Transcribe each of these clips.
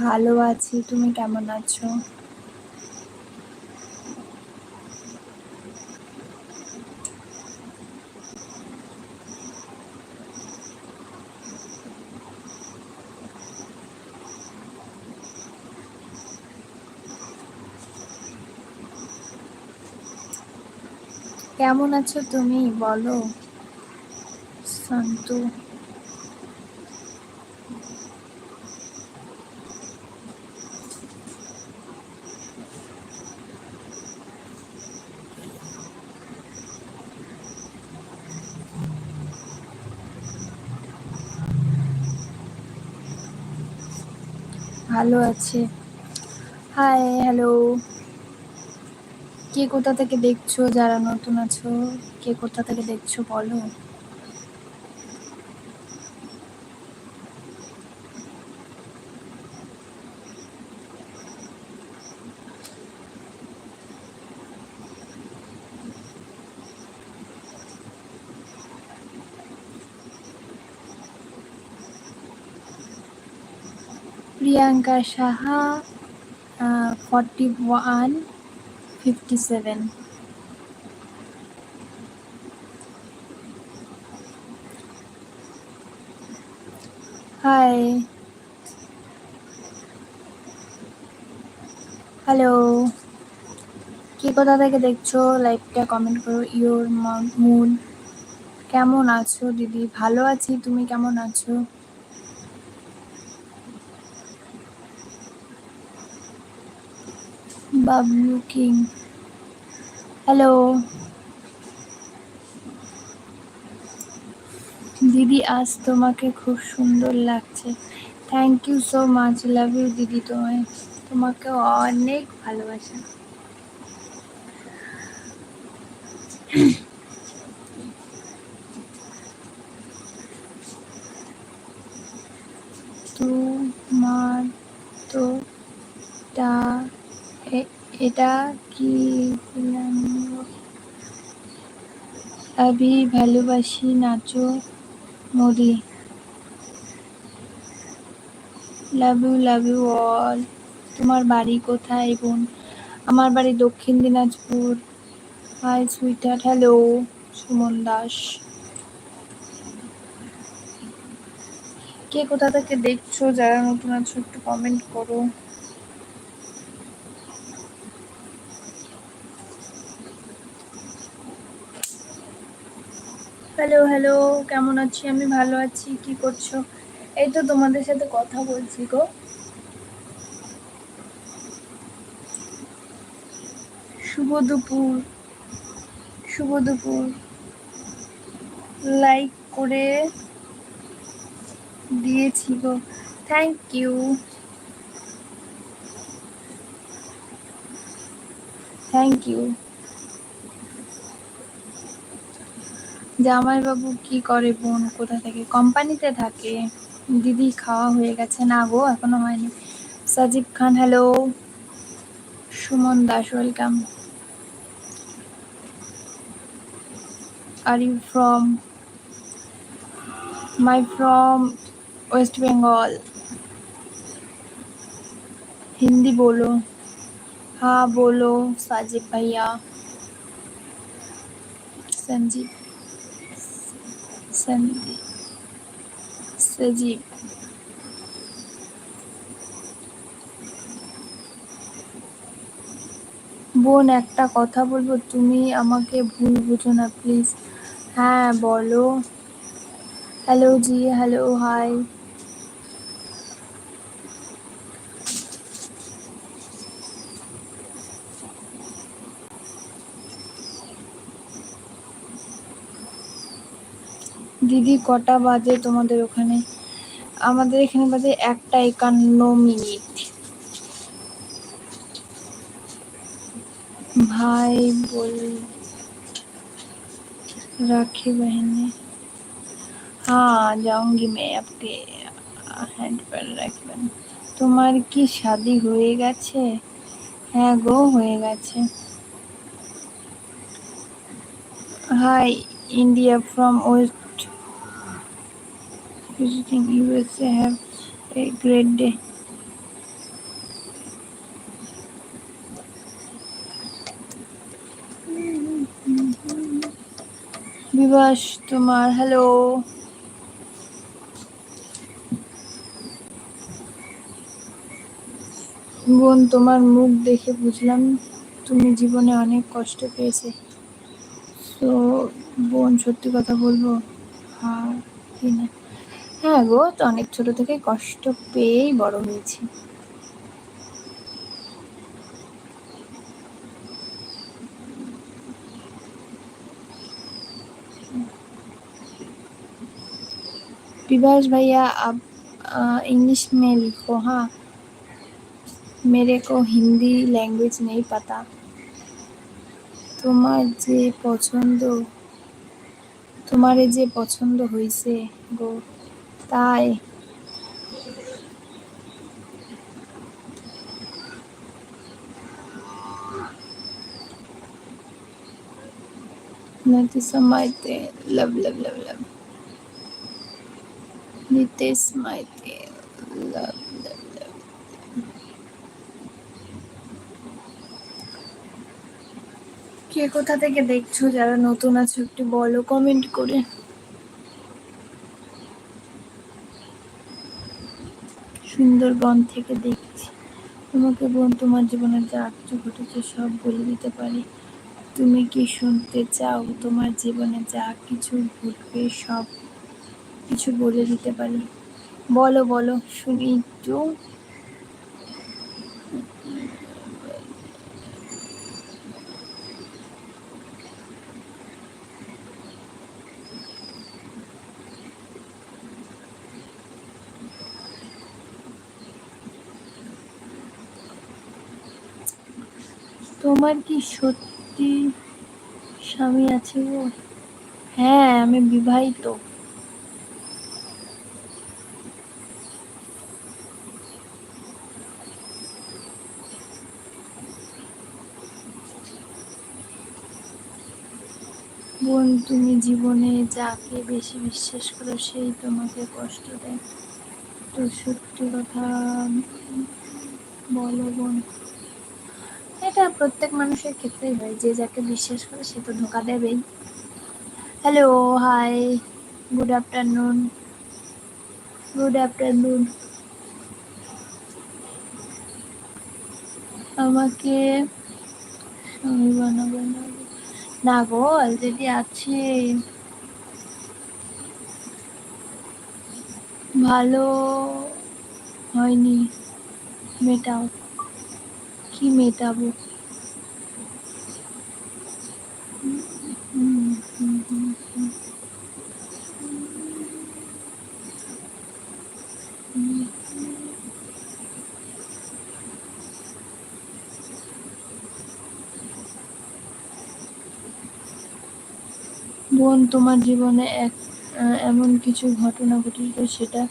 ভালো আছি তুমি কেমন আছো? কেমন আছো তুমি? বলো। সন্তু ভালো আছে। হাই হ্যালো কে কোথা থেকে দেখছ? যারা নতুন আছো, কে কোথা থেকে দেখছ বলো? Priyanka Saha forty one fifty seven hi hello কে কোথা থেকে দেখছ? লাইভটা কমেন্ট করো. ইওর মুন কেমন আছো দিদি? ভালো আছি? তুমি কেমন আছো? বাবলু কিং। হ্যালো দিদি, আজ তোমাকে খুব সুন্দর লাগছে। Thank you so much love you দিদি তোমায়। তোমাকে অনেক ভালোবাসা তোমার তো তা এটা কি আবি ভালোবাসি নাচো Modi love you love you all তোমার বাড়ি কোথায়, বোন? আমার বাড়ি Dakshin Dinajpur. Hi sweeter hello Suman Das. কে কোথা থেকে দেখছ? যারা নতুন আছো, একটু কমেন্ট করো। হ্যালো হ্যালো কেমন আছি? আমি ভালো আছি, কি করছ? এই তো তোমাদের সাথে কথা বলছি গো। শুভ দুপুর শুভ দুপুর। লাইক করে দিয়েছি গো। থ্যাংক ইউ থ্যাংক ইউ জামাইবাবু কি করে বোন কোথা থেকে কোম্পানিতে থাকে দিদি খাওয়া হয়ে গেছে না গো এখনো হয়নি Sajib Khan hello Suman Das welcome are you from my from West Bengal Hindi बोलो हाँ बोलो साजिब भैया संजीव সজীব। বোন, একটা কথা বলব, তুমি আমাকে ভুল বুঝো না প্লিজ হ্যাঁ বলো। হ্যালো জি হ্যালো হাই দিদি কটা বাজে তোমাদের ওখানে আমাদের এখানে বাজে একটা একান্ন মিনিট ভাই বল राखी बहने हाँ जाऊंगी मैं आपके হ্যান্ড पर রাখি बहन তোমার কি শাদি হয়ে গেছে হ্যাঁ গো হয়ে গেছে hi India from west visiting USA. Have a great day. Bibhas তোমার হ্যালো বোন, তোমার মুখ দেখে বুঝলাম তুমি জীবনে অনেক কষ্ট পেয়েছে তো বোন, সত্যি কথা বলব হ্যাঁ কি না হ্যাঁ গো তো অনেক ছোট থেকে কষ্ট পেয়েই বড় হয়েছি विभास भैया आप इंग्लिश में लिखो हाँ मेरे को हिंदी लैंग्वेज नहीं पता তোমার যে পছন্দ তোমারে যে পছন্দ হয়েছে গো তাই love, love, love, love. Nitesh Maite, love, love, love. কে কোথা থেকে দেখছ যারা নতুন আছো একটু বলো কমেন্ট করে সুন্দরবন থেকে দেখছি। তোমাকে বোন, তোমার জীবনে যা কিছু ঘটেছে সব বলে দিতে পারি। তুমি কি শুনতে চাও? তোমার জীবনে যা কিছু ঘটবে সব কিছু বলে দিতে পারি। বলো বলো, শুনি একটু। তোমার কি সত্যি স্বামী আছে গো? হ্যাঁ আমি বিবাহিত। বোন, তুমি জীবনে যাকে বেশি বিশ্বাস করো, সেই তোমাকে কষ্ট দেয়। তো সত্যি কথা বলো বোন। এটা প্রত্যেক মানুষের ক্ষেত্রেই হয়, যে যাকে বিশ্বাস করে সে তো ধোকা দেবেই। Hello hi good afternoon good afternoon আমাকে না। গো অলরেডি আছে। ভালো হয়নি। মেটাও। কি মেটাবো? বোন, তোমার জীবনে এক এমন কিছু ঘটনা ঘটেছিল সেটা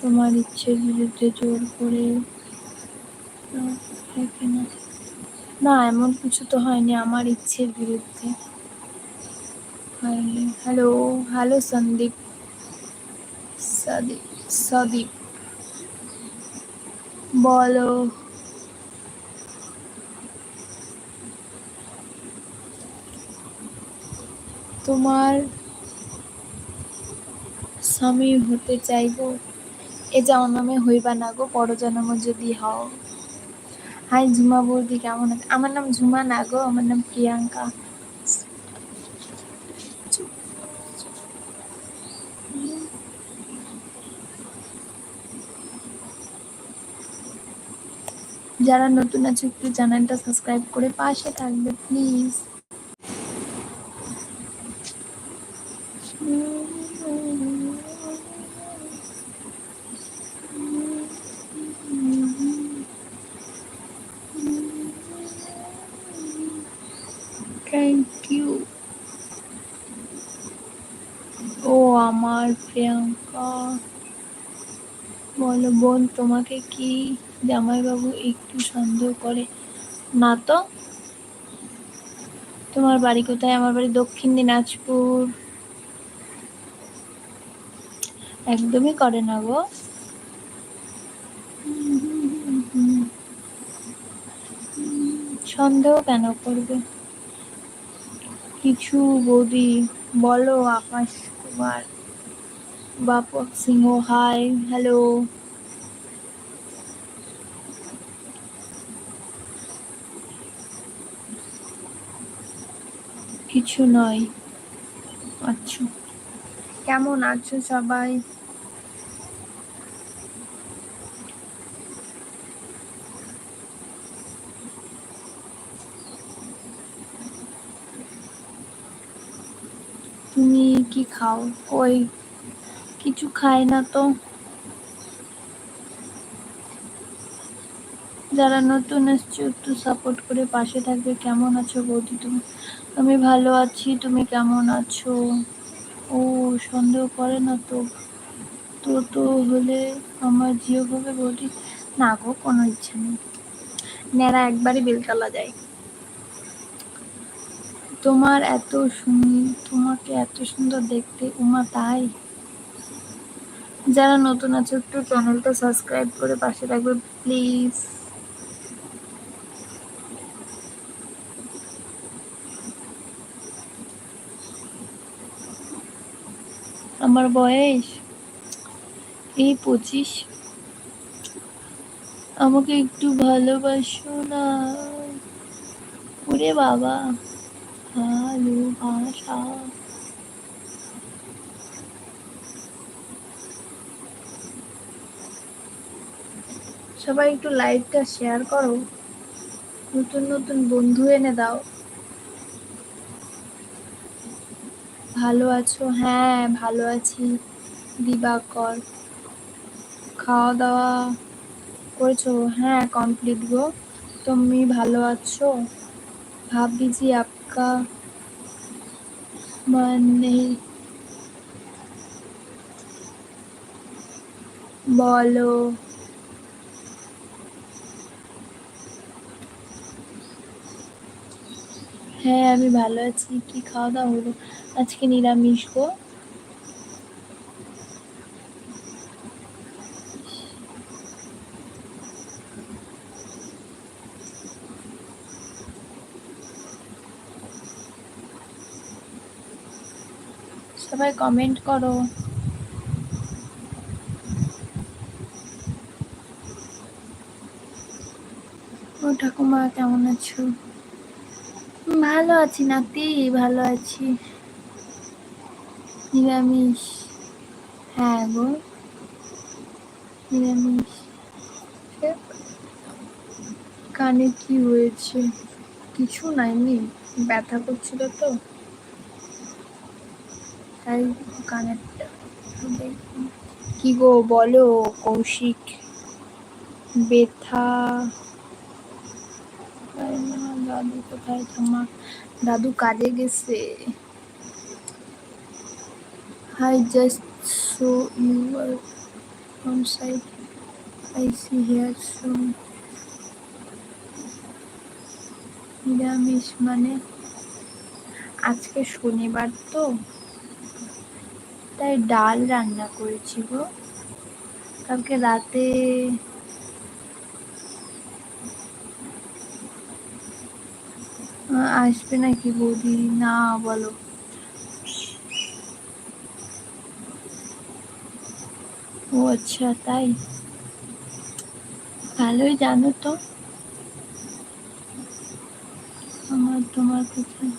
তোমার ইচ্ছের বিরুদ্ধে জোর করে না। এমন কিছু তো হয়নি, আমার ইচ্ছের বিরুদ্ধে। Hello hello Sandeep. Sadip Sadip. বলো। তোমার স্বামী হতে চাইব? এ যাও নামে হইবা না গো, পরজন্ম যদি হও। হাই ঝুমা বৌদি, কেমন আছে? আমার নাম ঝুমা না গো, আমার নাম প্রিয়াঙ্কা। যারা নতুন আছে, একটু চ্যানেলটা সাবস্ক্রাইব করে পাশে থাকবে, প্লিজ থ্যাংক ইউ ও আমার প্রিয়াঙ্কা বলো বোন তোমাকে কি জামাইবাবু একটু সন্দেহ করে? না তো। তোমার বাড়ি কোথায়? আমার বাড়ি দক্ষিণ দিনাজপুর। একদমই করে না গো। সন্দেহ কেন করবে? কিছু বৌদি, বলো আকাশ কুমার, বাপক সিংহ, হাই, হ্যালো। কিছু নয়। আচ্ছা। কেমন আছো সবাই? তুমি কি খাও? ওই কিছু খায় না তো? যারা নতুন এসছো, একটু সাপোর্ট করে পাশে থাকবে। কেমন আছো বৌদি তুমি? আমি ভালো আছি, তুমি কেমন আছো? ও, সন্দেহ করে না তো। তো তো হলে আমার জিও হবে বৌদি, না গো, কোনো ইচ্ছা নেই। নেড়া একবারই বেলতলা যায় তোমার এত সুন্দর, তোমাকে এত সুন্দর দেখতে, উমা তাই? যারা নতুন আছে, একটু চ্যানেলটা সাবস্ক্রাইব করে পাশে থাকবে প্লিজ আমার বয়স? এই পঁচিশ। আমাকে একটু ভালোবাসো না। ওরে বাবা, ভালোবাসা। সবাই একটু লাইভটা শেয়ার করো। নতুন নতুন বন্ধু এনে দাও। ভালো আছো? হ্যাঁ ভালো আছি। দিবাকর খাওয়া দাওয়া করেছ? হ্যাঁ কমপ্লিট গো। তুমি ভালো আছো? ভাবি জি আপকা মানে বলো। হ্যাঁ আমি ভালো আছি। কি খাওয়া দাওয়া হলো? আজকে নিরামিষ গো। সবাই কমেন্ট করো। ও ঠাকুমা, কেমন আছো? ভালো আছি নাতি, ভালো আছি। নিরামিষ। হ্যাঁ গো। নিরামিষ। কানে কি হয়েছে? কিছু নি ব্যথা করছিল তো। তাই কানেরটা কি গো বলো, কৌশিক? ব্যথা? দাদু, কোথায় থামা দাদু কাজে গেছে। Hi just so you are on side I see here so নিরামিষ মানে আজকে শনিবার তো। তাই ডাল রান্না করেছি গো। কালকে রাতে আসবে নাকি বৌদি? না, বলো। ও আচ্ছা তাই? ভালোই জানো তো। আমার তোমার কোথায়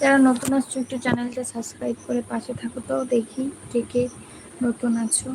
যারা নতুন আসছো, একটু চ্যানেলটা সাবস্ক্রাইব করে পাশে থাকো তো, দেখি কে কে নতুন আছো।